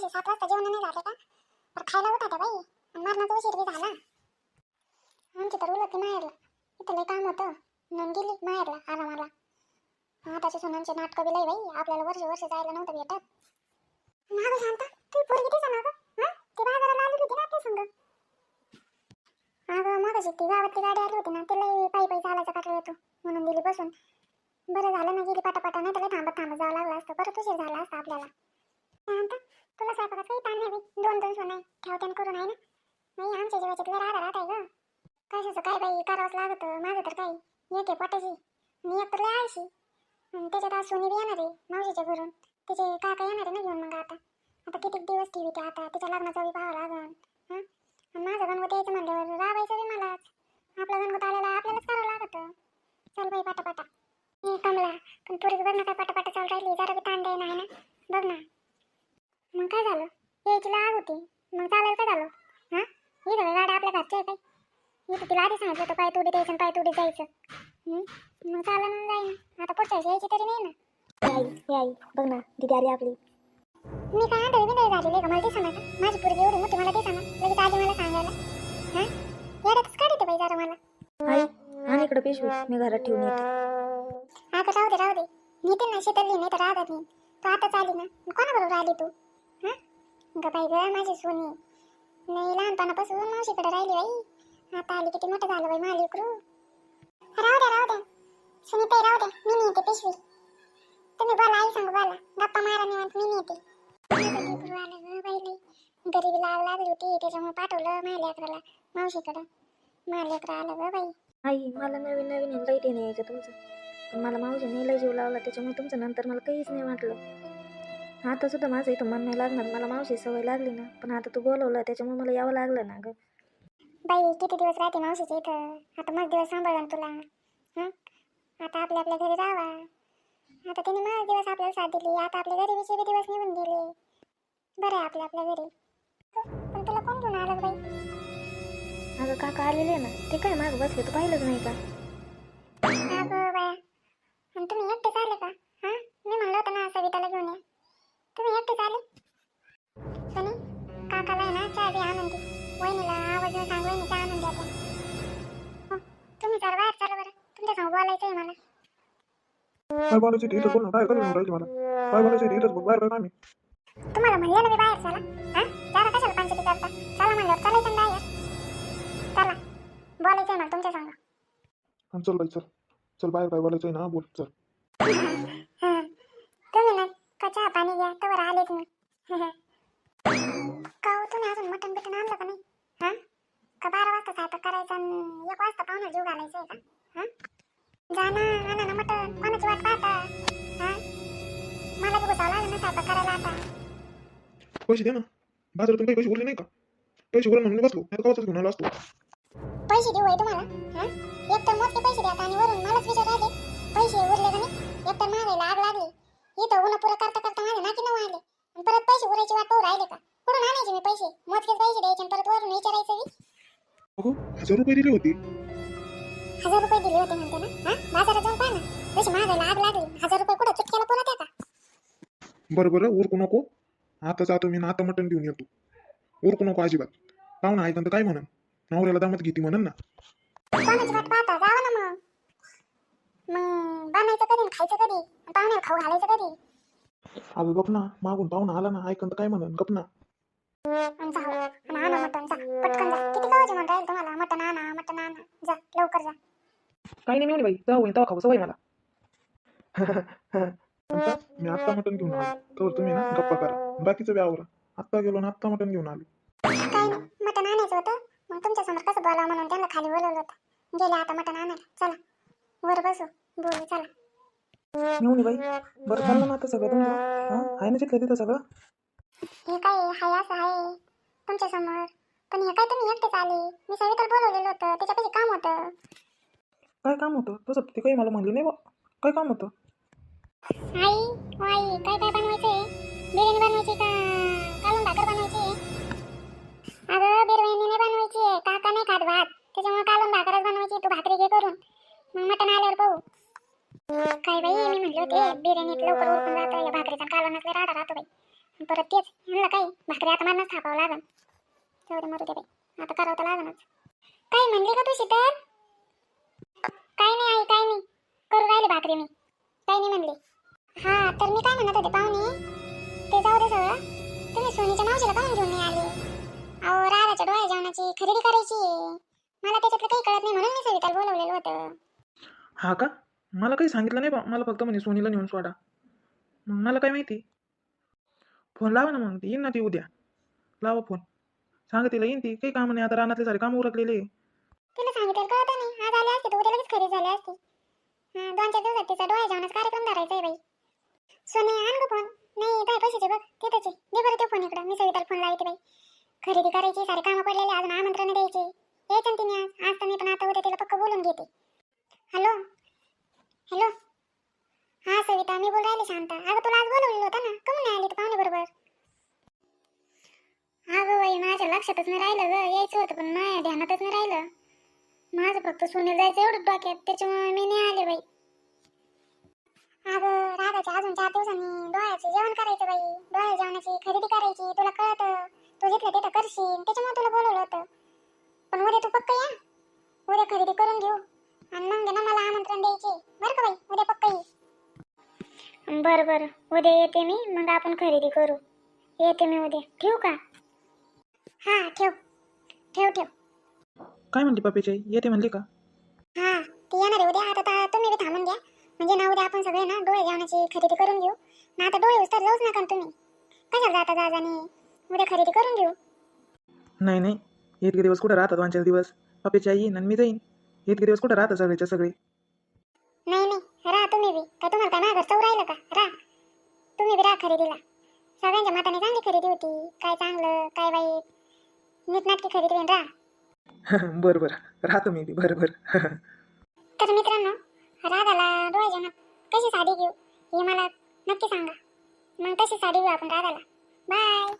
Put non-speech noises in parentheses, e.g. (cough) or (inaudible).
मगाशी सात वाजता जेवण नाही झाले का? तर खायला उठा बाई. आणि मरणाचा उशीर बी झाला. आमची तर उलट माहेरला. इथं लय काम होतं. म्हणून गेली माहेरला आला मला आताच्या सुनांचे नाटकं बी लय बाई. आपल्याला वर्ष वर्ष जायला नव्हतं भेटत. मागं शांता तू पोरगी तिचा ना गं हा? ती बाजाराला आली होती ना आपल्या संग? अगं मग ती गावातली गाडी आली होती ना. ते लय पायी पायी चालायचा काटला येतो. म्हणून दिली बसून. बरं झालं ना गेली पाटापाटा. नाही तर थांबत थांबत जावं लागलं असतं. परत उशीर झाला असता आपल्याला. शांत तुला स्वयंपाकात काही ताण नाही बाई. दोन दोन सोन आहे. ठेवत्यान करून आहे ना. नाही आमच्या जीवाची तुला राहता राहत आहे ग. कशाचं काय बाई करावंच लागतं. माझं तर काय एक आहे पोटाची. मी एक तर लय आळशी. त्याच्यात आज सोनी बी येणार आहे मावशीच्या घरून. तिचे काका येणार आहे ना घेऊन मग आता. आता किती दिवस ठेवी ते आता? तिच्या लग्नाचा बी पाहावं लागन. हां? आणि गणगोत यायचं म्हणल्यावर राबायचं बी मलाच आपलं गणगोत आलेला आपल्यालाच करावं लागत. चल बाई पाटापाटा. हे कमला पण पोरगी बघ ना काय पाटापाटा चालू राहिली. जरा बी ताण द्यायला आहे ना. बघ ना. मग काय झालं? यायची आग होती. मग चालायला काय झालं? हां? ही सगळ्या गाड्या आपल्या घरच्या आहे काय? इथं तिला आधी सांगितलं होतं पाय तुडी द्यायचं पाय तुडी जायचं? मग चाललं ना जाईन. आता पुढच्या यायची तरी नाही ना. आई आई बघ ना दिदी आली आपली. मी काय आंधळी बिंधळी झालेली का मला ते सांगा का माझी पोरगी एवढी मोठी मला ते सांगा लगेच मला सांगायला. हां? येड्यातच काढते बाई जरा मला. आई आणि इकडं पिशवी. मी घरात ठेवून येते. अगं राहू दे राहू दे. नेते ना शेतातली नाही तर राहतात नाही तू आताच आली ना. कोणाबरोबर आली तू? ग बाई ग माझी सोनी. नाही लहानपणापासून मावशीकडे राहिली बाई. आता आली किती मोठं झालं बाई माली लेकरू राहू द्या राहू द्या. सुनीताई राहू द्या. मी नेते पिशवी. तुम्ही बोला आई सांग बोला. गप्पा मारा निवांत मी नेते आलं गरीबी लाग लागली होती त्याच्यामुळे पाठवलं माझ्या लेकराला मावशीकडं. माझ्या लेकरं आलं ग बाई. आई मला नवीन नवीन आहे, लई यायचं तुमचं. पण मला मावशीने लई जीव लावला त्याच्यामुळे तुमचं नंतर मला काहीच नाही वाटलं. आता सुद्धा माझं इथं मन नाही लागणार. मला मावशी सवय लागली ना. पण आता तू बोलवलं त्याच्यामुळे मला यावं लागलं ना गं. बाई किती दिवस राहते मावशीच्या इथं? आता मग दिवस सांभाळलं तुला. हं? आता आपल्या आपल्या घरी राहावा. आता तिने मग दिवस आपल्याला साथ दिली. आता आपल्या गरिबीचे बी दिवस निघून गेले. बरं आहे आपल्या आपल्या घरी. पण तुला कोण घेऊन आलं बाई? अगं काका आलेले ना. ते काय मागं बसले? तू पाहिलंच नाही का? काय बोलायचं ते इथंच बोल ना काय करायला राहिली मला काय बोलायचं ते इथंच? बोल बाहेर काय आम्ही. तुम्हाला म्हणलं ना मी बाहेर चला. हां? जरा कशाला पंचायती करता? चला म्हणल्यावर चालायचं ना बाहेर चला बोलायचं मला तुमच्या सांगा. हा, चल बाई चल. चल बाहेर काय बोलायचं ना बोल चल. हं. तुम्ही ना का चहा पाणी घ्या तवर आलेच मी. का हो तुम्ही अजून मटण बिटन आणलं का नाही? हा? का बारा वाजता स्वयंपाक करायचा आणि एक वाजता पाहुणा जीव घालायचा आहे का? हा? जा ना. करायला आता. पैसे दे ना. बाजारातून काही पैसे उरले नाही का? पैसे उरले म्हणून बसलो. नाही कवाच घेऊन आलो असतो. पैसे देऊ आहे तुम्हाला? हा? एक तर मोजके पैसे द्या आणि वरून मलाच विचार राहिले पैसे उरले का नाही? एक तर महागाईला आग लागली. इथं उन्हा पुरं करता करता माझे नाकी नऊ आले. आणि परत पैसे उरायची वाट पाहू राहिले का? कुठून आणायचे मी पैसे? मोजकेच पैसे द्यायचे आणि परत वरून विचारायचं बी? अगो हजार रुपये दिले होते. हजार रुपये दिले होते म्हणते ना? हा? बाजारात जाऊन पाहा ना. जशी महागाईला आग लागली. हजार रुपये कुठं चुटक्याला पुरत आहे का बरं बरं उरकू नको. आता जातो मी ना आता मटण घेऊन येतो. उरकू नको अजिबात. पाहुणा ऐकन तर काय म्हणन. नवऱ्याला दामत घेती म्हणन ना. कोणाची वाट पाहता? जावं ना मग. मग बनायचं कधी आणि खायचं कधी? आणि पाहुण्याला खाऊ घालायचं कधी? अगं गप ना. मागून पाहुणा आला ना ऐकन तर काय म्हणन? गप ना. आणि जाऊ आणि आणा मटण जा. पटकन जा. किती कावाचे म्हणता येईल तुम्हाला? मटण आणा मटण आणा. जा लवकर जा. काही नाही मिळून बाई जाऊ तेव्हा खाऊ. सवय मला. (laughs) आता मी आत्ता मटण घेऊन आलो. तर तुम्ही ना गप्पा करा. बाकीचं व्यावरा आत्ता गेलो ना आत्ता मटण घेऊन आलो. काय नाही. मटण आणायचं होतं. मग तुमच्यासमोर कसं बोलावं म्हणून त्यांना खाली बोलवलं होतं. गेले आता मटण आणायला. चला. वर बसू. बोलू. चला. मिळून बाई. बरं चाललं ना आता सगळं तुमचं. हां? आहे ना चितलं तिथं सगळं? हे काय? हाय असं आहे. तुमच्यासमोर. पण हे काय तुम्ही एकटेच आले? मी सविताला बोलवलेलं होतं. त्याच्यापाशी काम होतं. काय काम होतं? तसं ती काही मला म्हणली नाही बा. काय काम होतं? आई ओ आई काय काय बनवायचंय? बिर्याणी बनवायची का? कालून भाकर बनवायची अगं बिर्याणी नाही बनवायची काका नाही खात भात. त्याच्यामुळे कालून भाकरच बनवायची तू भाकरी घे करून. मग मटण आल्यावर पाहू. काय बाई मी म्हणले होते बिर्याणीत लवकर उरकून जातं. या भाकरीचा कालून असले राडा राहतो बाई. परत तेच म्हणलं काय भाकरी आता मारणंच थापावं लागन. तेवढे मरू दे बाई. आता करावं तर लागनच. काय म्हणली का तू शीतल? काय नाही आई काय नाही. करू राहिले भाकरी मी. काय नाही म्हणली. हा तर मी काय म्हणत होते पाहुणे? ते जाऊ दे सगळं. तुम्ही सोनीच्या मावशीला काहून घेऊन नाही आले अहो राधाच्या डोळ्या जेवणाची खरेदी करायची आहे. मला त्याच्यातलं काही कळत नाही म्हणून मी सविताला बोलवलेलं होतं. हा का? मला काही सांगितलं नाही बा. मला फक्त म्हणे सोनीला नेऊन सोडा. मग मला काय माहिती? फोन लावा ना मग. ती येईन ना ती उद्या. लावा फोन. सांगा तिला येईन ती. काही कामं नाही. आता रानातले सारे कामं उरकलेले आहे. तिला सांगितलं कळत नाही. आज आले असते तर उद्या लगेच खरेदी झाली असती. हा दोन चार दिवसात तिचा डोळ्या जेवणाचा कार्यक्रम सोने आण ग फोन नाही काय पैशाचे बघ देतच आहे. दे बरं ते फोन इकडं. मी सविताला फोन लावते बाई. खरेदी करायची सारे कामं पडलेले अजून आमंत्रण द्यायचे. यायचं तिने आज. आज तर नाही पण आता उद्या तिला पक्क बोलून घेते. हॅलो? हॅलो? हां सविता मी बोल राहिले शांता. अगं तुला आज बोलवलेलं होतं ना? कमून नाही आली तू पाहुणे बरोबर? अगं बाई माझ्या लक्षातच नाही राहिलं ग. यायचं होतं पण माझ्या ध्यानातच नाही राहिलं. माझं फक्त सोने जायचं एवढं डोक्यात. त्याच्यामुळे मी नाही आले बाई. अगं राधाच्या अजून चार दिवसांनी डोळ्याचं जेवण करायचं बाई. डोळ्या जेवणाची खरेदी करायची तुला कळत. तू जिथलं तिथं करशील त्याच्यामुळे तुला बोलवलं होतं. पण उद्या तू पक्क या. उद्या खरेदी करून घेऊ. आणि मग ना मला आमंत्रण द्यायचे. बरं का बाई? उद्या पक्क ये. बरं बरं. उद्या येते मी मग आपण खरेदी करू. येते मी उद्या. ठेवू का? हां ठेव. ठेव ठेव. काय म्हणली पप्पीची येते म्हणते का? म्हणजे ना उद्या आपण सगळे ना डोळे जेवणाची खरेदी करून घेऊ. ना आता डोळे उस्तर जाऊच नका ना तुम्ही. कशाला जाता जाजाने उद्या खरेदी करून घेऊ. नाही नाही. इतके दिवस कुठं राहतात दोन चार दिवस? पप्पीची आई येईन आणि मी जाईन. इतके दिवस कुठं राहतात सगळेच्या सगळे? नाही नाही. राहा तुम्ही बी. काय तुम्हाला काय माझ्या चौ राहिलं का? राहा. तुम्ही बी राहा खरेदीला. सगळ्यांच्या मताने चांगली खरेदी होती. काय चांगलं काय वाईट. नीटनाटकी खरेदी राहा. (laughs) बरं बरं. राहतो मी बी. बरं बरं. (laughs) तर मित्रांनो राधाला डोळे जेवणात कशी साडी घेऊ? हे मला नक्की सांगा. मग तशी साडी घेऊ आपण राधाला. बाय